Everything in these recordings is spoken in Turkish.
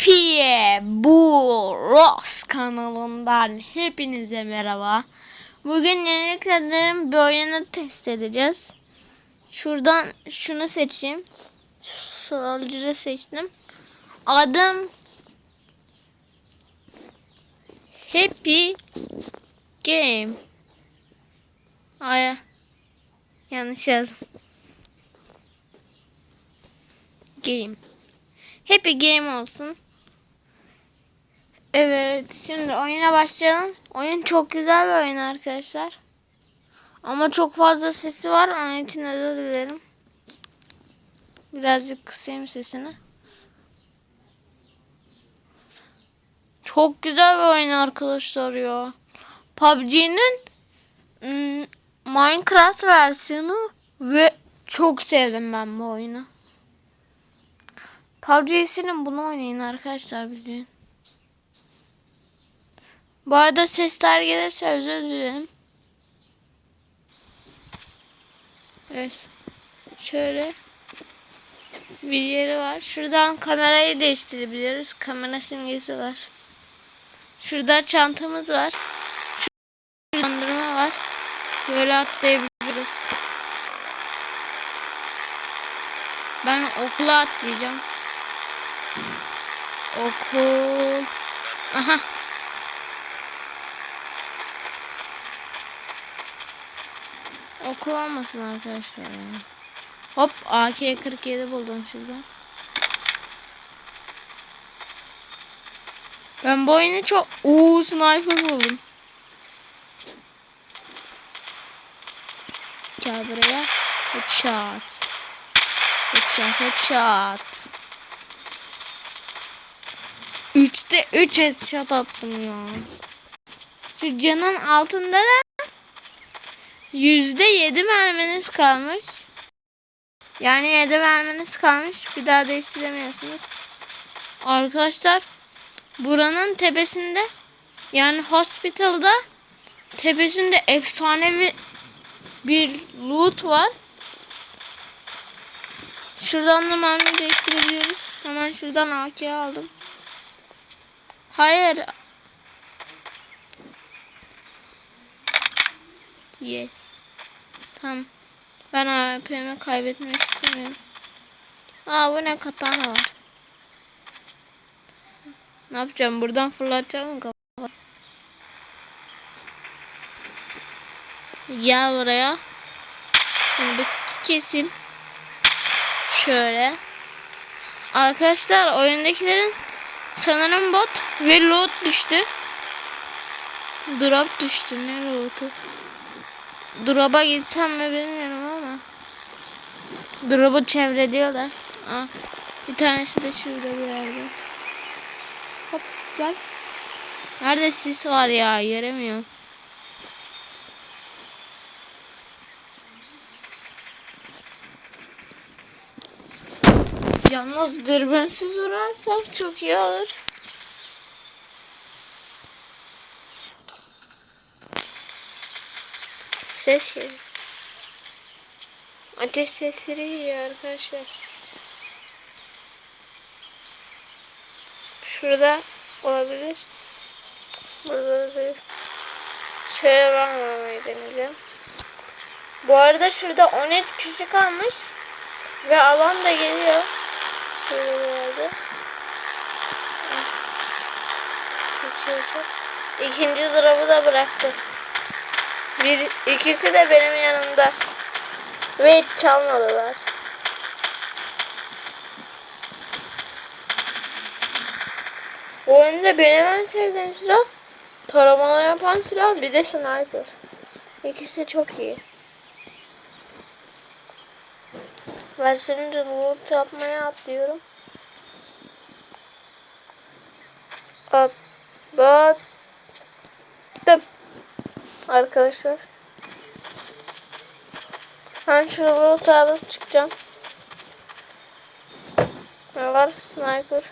Piye Buros kanalından hepinize merhaba. Bugün yeni yükladığım bir oyunu test edeceğiz. Şuradan şunu seçeyim. Sorucu seçtim. Adım Happy Game. Ay yanlış yazdım. Game. Happy Game olsun. Evet şimdi oyuna başlayalım. Oyun çok güzel bir oyun arkadaşlar. Ama çok fazla sesi var. Onun için özür dilerim. Birazcık kısayım sesini. Çok güzel bir oyun arkadaşlar ya. PUBG'nin ım, Minecraft versiyonu ve çok sevdim ben bu oyunu. PUBG'sinin bunu oynayın arkadaşlar bildiğin. Bu arada sesler gelirse özür dilerim. Evet. Şöyle bir yeri var. Şuradan kamerayı değiştirebiliriz. Kamera simgesi var. Şurada çantamız var. Şurada bandırma var. Böyle atlayabiliriz. Ben okula atlayacağım. Okul. Aha. Okul olmasın arkadaşlar. Hop AK-47 buldum şurada. Ben bu oyunu çok... Uuu sniper buldum. Gel buraya. Headshot. Headshot, headshot. Üçte üç headshot attım ya. Şu canın altında da yüzde yedi merminiz kalmış. Yani yedi merminiz kalmış. Bir daha değiştiremiyorsunuz. Arkadaşlar buranın tepesinde yani hospital'da tepesinde efsanevi bir loot var. Şuradan da mermi değiştirebiliyoruz. Hemen şuradan AK aldım. Hayır. Yes. Tamam. Ben AP'mi kaybetmek istemiyorum. Aa bu ne katana var. Ne yapacağım? Buradan fırlatacağım mı kafa? Gel buraya. Seni bir kesim. Şöyle. Arkadaşlar oyundakilerin sanırım bot ve loot düştü. Drop düştü. Ne loot'u? Drop'a gitsem mi bilmiyorum ama. Drop'u çevreliyorlar. Aa, bir tanesi de şurada bir yerde. Hop gel. Nerede sis var ya göremiyorum. Yalnız dürbünsüz vurarsak çok iyi olur. Ses geliyor. Ateş sesleri geliyor arkadaşlar. Şurada olabilir. Burada olabilir. Şöyle ben vurmayı deneyeceğim. Bu arada şurada 13 kişi kalmış. Ve alan da geliyor. Şöyle. Geçiyor. İkinci drop'u da bıraktım. Bir, ikisi de benim yanımda. Ve çalmadılar. Bu oyunda benim en sevdiğim silah taramalı yapan silah bir de sniper. İkisi çok iyi. Ben şimdi loot yapmaya atlıyorum. Atladım. Arkadaşlar. Ben şu loot'u alıp çıkacağım. Ne var? Sniper.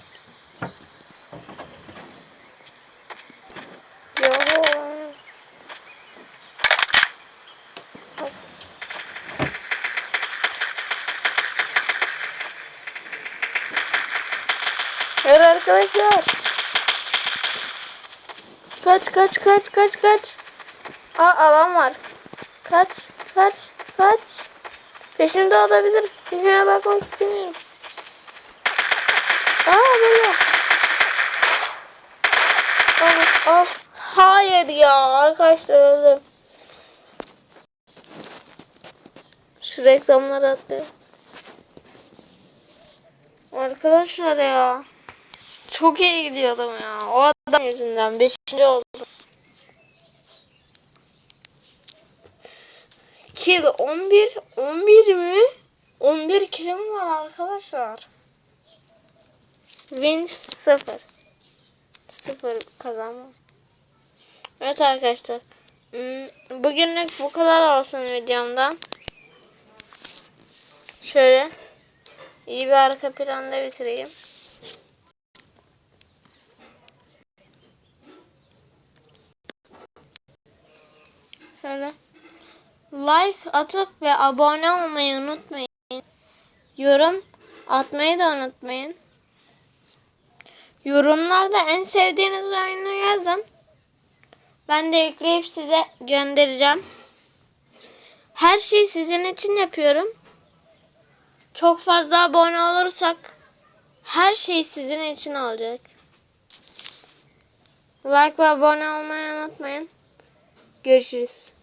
Hop. Evet arkadaşlar. Kaç kaç kaç kaç kaç. Aa alan var. Kaç kaç kaç. Peşimde olabilir. Peşime bakmak istemiyorum. Aa böyle. Al al. Hayır ya arkadaşlar öldüm. Şu reklamları atlıyor. Arkadaşlar ya. Çok iyi gidiyordum ya. O adam yüzünden 5. oldum. Kill 11 11 mi? 11 killim var arkadaşlar. Win 0. 0 kazanma. Evet arkadaşlar. Hmm, Bugünlük bu kadar olsun videomdan. Şöyle iyi bir arka planda bitireyim. Şöyle like atıp ve abone olmayı unutmayın. Yorum atmayı da unutmayın. Yorumlarda en sevdiğiniz oyunu yazın. Ben de yükleyip size göndereceğim. Her şeyi sizin için yapıyorum. Çok fazla abone olursak her şey sizin için olacak. Like ve abone olmayı unutmayın. Görüşürüz.